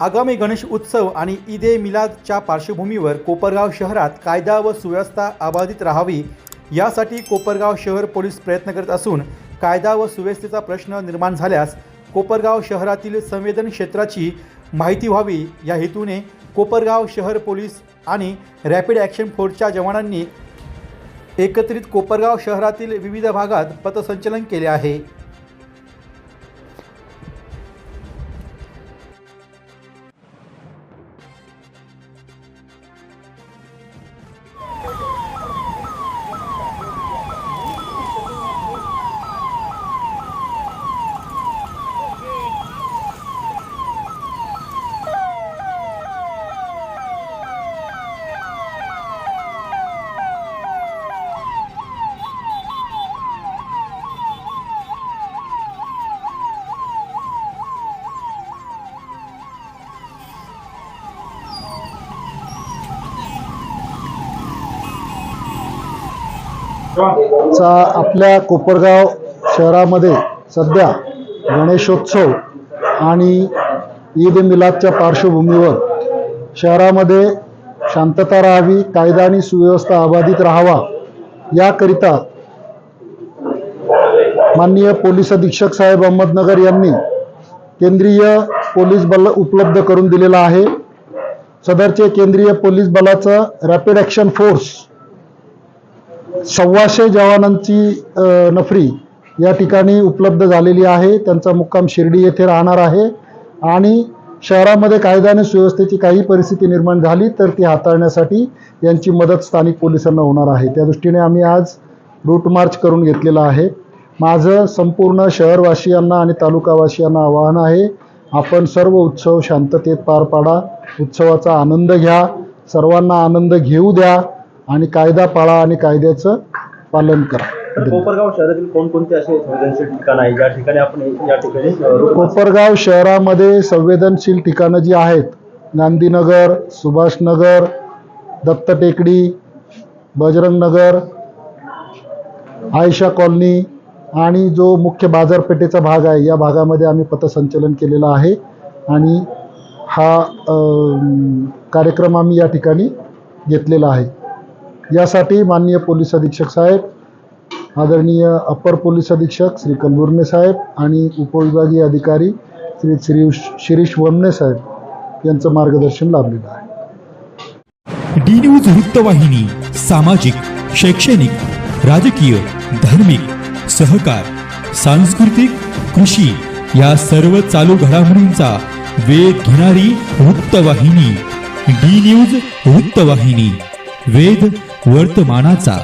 आगामी गणेश उत्सव आणि ईद ए मिलादच्या पार्श्वभूमीवर कोपरगाव शहरात कायदा व सुव्यवस्था अबाधित राहावी यासाठी कोपरगाव शहर पोलीस प्रयत्न करत असून कायदा व सुव्यवस्थेचा प्रश्न निर्माण झाल्यास कोपरगाव शहरातील संवेदन क्षेत्राची माहिती व्हावी. या हेतूने कोपरगाव शहर पोलीस आणि रॅपिड ॲक्शन फोर्सच्या जवानांनी एकत्रित कोपरगाव शहरातील विविध भागात पथसंचलन केले आहे. चा आपल्या कोपरगाव शहरामध्ये सध्या गणेशोत्सव आणि ईद मिलादच्या पार्श्वभूमीवर शहरामध्ये शांतता राहावी कायदा आणि सुव्यवस्था अबाधित राहावा याकरिता माननीय पोलीस अधीक्षक साहेब अहमदनगर यांनी केंद्रीय पोलीस बल उपलब्ध करून दिलेला आहे. सदरचे केंद्रीय पोलीस बलाचं रॅपिड ॲक्शन फोर्स सव्वाशे जवानांची नफरी या ठिकाणी उपलब्ध झालेली आहे. त्यांचा मुक्काम शिर्डी येथे राहणार आहे. आणि शहरामध्ये कायदा आणि सुव्यवस्थेची काही परिस्थिती निर्माण झाली तर ती हाताळण्यासाठी यांची मदत स्थानिक पोलिसांना होणार आहे. त्या दृष्टीने आम्ही आज रूट मार्च करून घेतलेला आहे. माझं संपूर्ण शहरवासियांना आणि तालुकावासियांना आवाहन आहे आपण सर्व उत्सव शांततेत पार पाडा. उत्सवाचा आनंद घ्या. सर्वांना आनंद घेऊ द्या. आणि कायदा पाळा आणि कायद्याचं पालन करा. तर कोपरगाव शहरातील कोणकोणते असे संवेदनशील ठिकाण आहे ज्या ठिकाणी आपण या ठिकाणी कोपरगाव शहरामध्ये संवेदनशील ठिकाणं जी आहेत गांधीनगर सुभाषनगर दत्त टेकडी बजरंगनगर आयशा कॉलनी आणि जो मुख्य बाजारपेठेचा भाग आहे या भागामध्ये आम्ही पथसंचलन केलेलं आहे. आणि हा कार्यक्रम आम्ही या ठिकाणी घेतलेला आहे. यासाठी माननीय पोलीस अधीक्षक साहेब आदरणीय अप्पर पोलीस अधीक्षक श्री कलबुर्मे साहेब आणि उपविभागीय अधिकारी श्री श्री शिरीष वमने साहेब यांचं मार्गदर्शन लाभलेलं आहे. डी न्यूज वृत्तवाहिनी सामाजिक शैक्षणिक राजकीय धार्मिक सहकार सांस्कृतिक कृषी या सर्व चालू घडामोडींचा वेध घेणारी वृत्तवाहिनी डी न्यूज वृत्तवाहिनी वेध वर्तमानाचा